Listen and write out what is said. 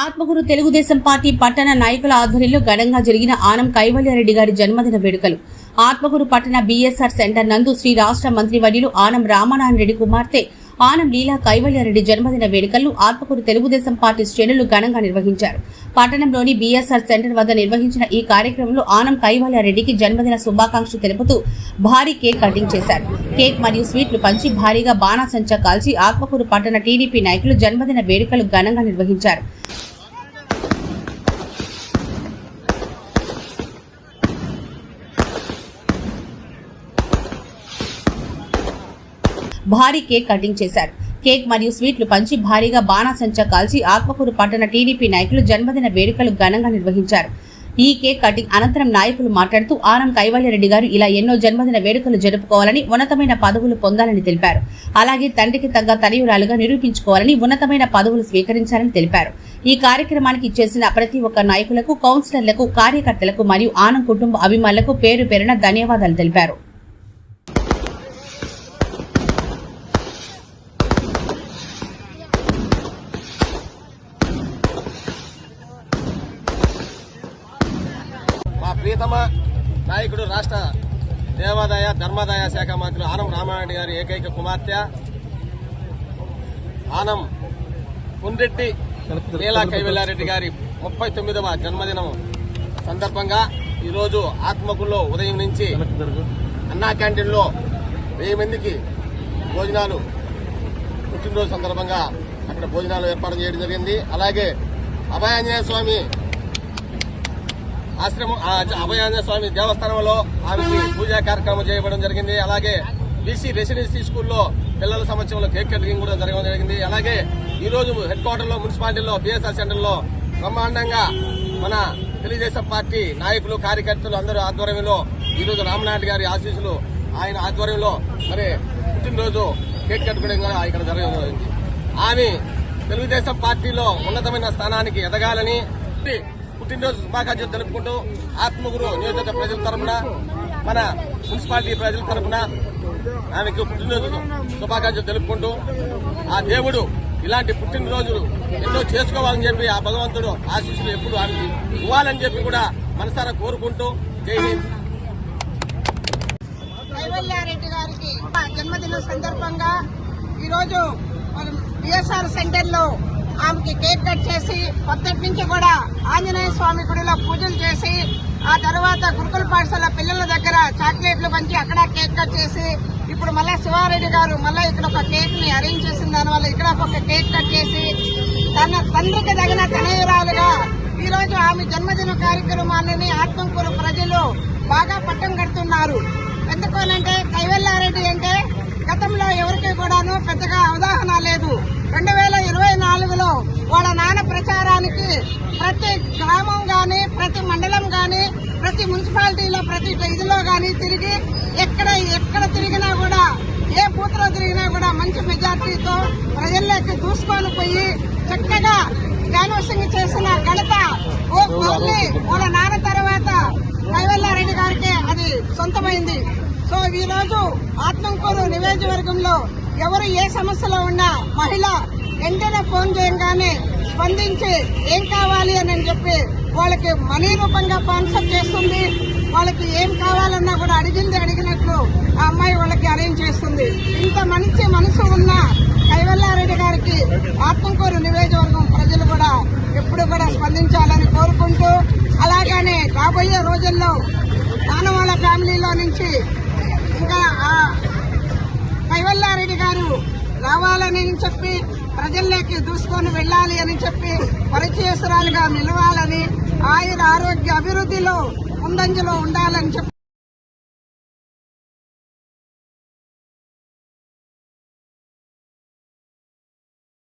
Atmakur Telugu Desam party పట్టణ నాయకుల ఆధ్వర్యంలో ఘనంగా జరిగిన ఆనం కైవల్యారెడ్డి గారి జన్మదిన వేడుకలు. ఆత్మగురు పట్టణ బీఎస్ఆర్ సెంటర్ నందు శ్రీ రాష్ట్ర మంత్రి వర్యులు ఆనం రామనారాయణ రెడ్డి కుమార్తె ఆనం లీలా కైవల్యారెడ్డి జన్మదిన వేడుకలను ఆత్మకూరు తెలుగుదేశం పార్టీ శ్రేణులు ఘనంగా నిర్వహించారు. పట్టణంలోని బీఎస్ఆర్ సెంటర్ వద్ద నిర్వహించిన ఈ కార్యక్రమంలో ఆనం కైవల్యారెడ్డికి జన్మదిన శుభాకాంక్షలు తెలుపుతూ భారీ కేక్ కటింగ్ చేశారు. కేక్ మరియు స్వీట్లు పంచి భారీగా బాణాసంచా కాల్చి ఆత్మకూరు పట్టణ టీడీపీ నాయకులు జన్మదిన వేడుకలు ఘనంగా నిర్వహించారు. భారీ కేక్ కటింగ్ చేశారు. కేక్ మరియు స్వీట్లు పంచి భారీగా బాణాసంచా కాల్చి ఆత్మకూరు పట్టణ టీడీపీ నాయకులు జన్మదిన వేడుకలు ఘనంగా నిర్వహించారు. ఈ కేక్ కటింగ్ అనంతరం నాయకులు మాట్లాడుతూ ఆనం కైవల్యరెడ్డి గారు ఇలా ఎన్నో జన్మదిన వేడుకలు జరుపుకోవాలని ఉన్నతమైన పదవులు పొందాలని తెలిపారు. అలాగే తండ్రికి తగ్గ తనయురాలుగా నిరూపించుకోవాలని ఉన్నతమైన పదవులు స్వీకరించాలని తెలిపారు. ఈ కార్యక్రమానికి చేసిన ప్రతి ఒక్క నాయకులకు కౌన్సిలర్లకు కార్యకర్తలకు మరియు ఆనం కుటుంబ అభిమానులకు పేరు పేరున ధన్యవాదాలు తెలిపారు. ప్రియతమ నాయకుడు రాష్ట్ర దేవాదాయ ధర్మాదాయ శాఖ మంత్రులు ఆనం రామారెడ్డి గారి ఏకైక కుమార్తె ఆనం పుండ్రెడ్డి లీలా కైవల్యారెడ్డి గారి ముప్పై తొమ్మిదవ జన్మదినం సందర్భంగా ఈరోజు ఆత్మకుల్లో ఉదయం నుంచి అన్నా క్యాంటీన్లో వెయ్యి మందికి భోజనాలు పుట్టినరోజు సందర్భంగా అక్కడ భోజనాలు ఏర్పాటు చేయడం జరిగింది. అలాగే అభయాంజనేయ స్వామి ఆశ్రమం ఆ స్వామి దేవస్థానంలో ఆమెకి పూజా కార్యక్రమం చేయడం జరిగింది. అలాగే బీసీ రెసిడెన్సీ స్కూల్లో పిల్లల సంవత్సరంలో కేక్ కటింగ్ కూడా జరగడం జరిగింది. అలాగే ఈ రోజు హెడ్ క్వార్టర్లో మున్సిపాలిటీలో బిఎస్ఆర్ సెంటర్లో బ్రహ్మాండంగా మన తెలుగుదేశం పార్టీ నాయకులు కార్యకర్తలు అందరూ ఆధ్వర్యంలో ఈ రోజు రామనాయుడు గారి ఆశీస్సులు ఆయన ఆధ్వర్యంలో మరి పుట్టినరోజు కేక్ కట్టుకోవడం కూడా ఇక్కడ జరగడం జరిగింది. ఆమె తెలుగుదేశం పార్టీలో ఉన్నతమైన స్థానానికి ఎదగాలని పుట్టినరోజు శుభాకాంక్షలు తెలుపుకుంటూ ఆత్మగురు నియోజకవర్గ ప్రజల తరపున మన మున్సిపాలిటీ ప్రజల తరపున ఆమెకు పుట్టినరోజు శుభాకాంక్షలు తెలుపుకుంటూ ఆ దేవుడు ఇలాంటి పుట్టినరోజులు ఎన్నో చేసుకోవాలని చెప్పి ఆ భగవంతుడు ఆశీస్సులు ఎప్పుడు ఆమెకి ఇవ్వాలని చెప్పి కూడా మనసారా కోరుకుంటూ జై హింద్. కైవల్యారెడ్డి గారికి జన్మదిన సందర్భంగా ఈరోజు మనం బిఎస్ఆర్ సెంటర్లో ఆమెకి కేక్ కట్ చేసి కొత్త నుంచి కూడా ఆంజనేయ స్వామి గుడిలో పూజలు చేసి ఆ తర్వాత గురుకుల పాఠశాల పిల్లల దగ్గర చాక్లెట్లు పంచి అక్కడ కేక్ కట్ చేసి ఇప్పుడు మళ్ళా శివారెడ్డి గారు మళ్ళీ ఇక్కడ ఒక కేక్ని అరేంజ్ చేసిన దానివల్ల ఇక్కడ ఒక కేక్ కట్ చేసి తన తండ్రికి తగిన తనయురాలుగా ఈరోజు ఆమె జన్మదిన కార్యక్రమాన్ని ఆత్మకూరు ప్రజలు బాగా పట్టం కడుతున్నారు. ఎందుకోనంటే కైవల్లారెడ్డి అంటే గతంలో ఎవరికి కూడాను పెద్దగా అవగాహన లేదు. వాళ్ళ నాన్న ప్రచారానికి ప్రతి గ్రామం కానీ ప్రతి మండలం కానీ ప్రతి మున్సిపాలిటీలో ప్రతి ఇదిలో కానీ తిరిగి ఎక్కడ ఎక్కడ తిరిగినా కూడా ఏ బూత్లో తిరిగినా కూడా మంచి మెజార్టీతో ప్రజల్లోకి దూసుకొని పోయి చక్కగా క్యాన్వసింగ్ చేసిన ఘనత ఓ ఓన్లీ వాళ్ళ నాన్న తర్వాత కైవల్లారెడ్డి గారికి అది సొంతమైంది. సో ఈ రోజు ఆత్మకూరు నియోజకవర్గంలో ఎవరు ఏ సమస్యలో ఉన్నా మహిళ వెంటనే ఫోన్ చేయగానే స్పందించి ఏం కావాలి అని చెప్పి వాళ్ళకి మనీ రూపంగా స్పాన్సర్ చేస్తుంది. వాళ్ళకి ఏం కావాలన్నా కూడా అడిగింది అడిగినట్లు ఆ అమ్మాయి వాళ్ళకి అరేంజ్ చేస్తుంది. ఇంత మంచి మనసు ఉన్న కైవల్లారెడ్డి గారికి ఆత్మకూరు నియోజకవర్గం ప్రజలు కూడా ఎప్పుడు కూడా స్పందించాలని కోరుకుంటూ అలాగనే రాబోయే రోజుల్లో నానవాళ్ళ ఫ్యామిలీలో నుంచి ఇంకా ఆ రావాలని చెప్పి ప్రజల్లోకి దూసుకొని వెళ్ళాలి అని చెప్పి పరిచయస్తురాలుగా నిలవాలని ఆయుర ఆరోగ్య అభివృద్ధిలో ముందంజలో ఉండాలని చెప్పి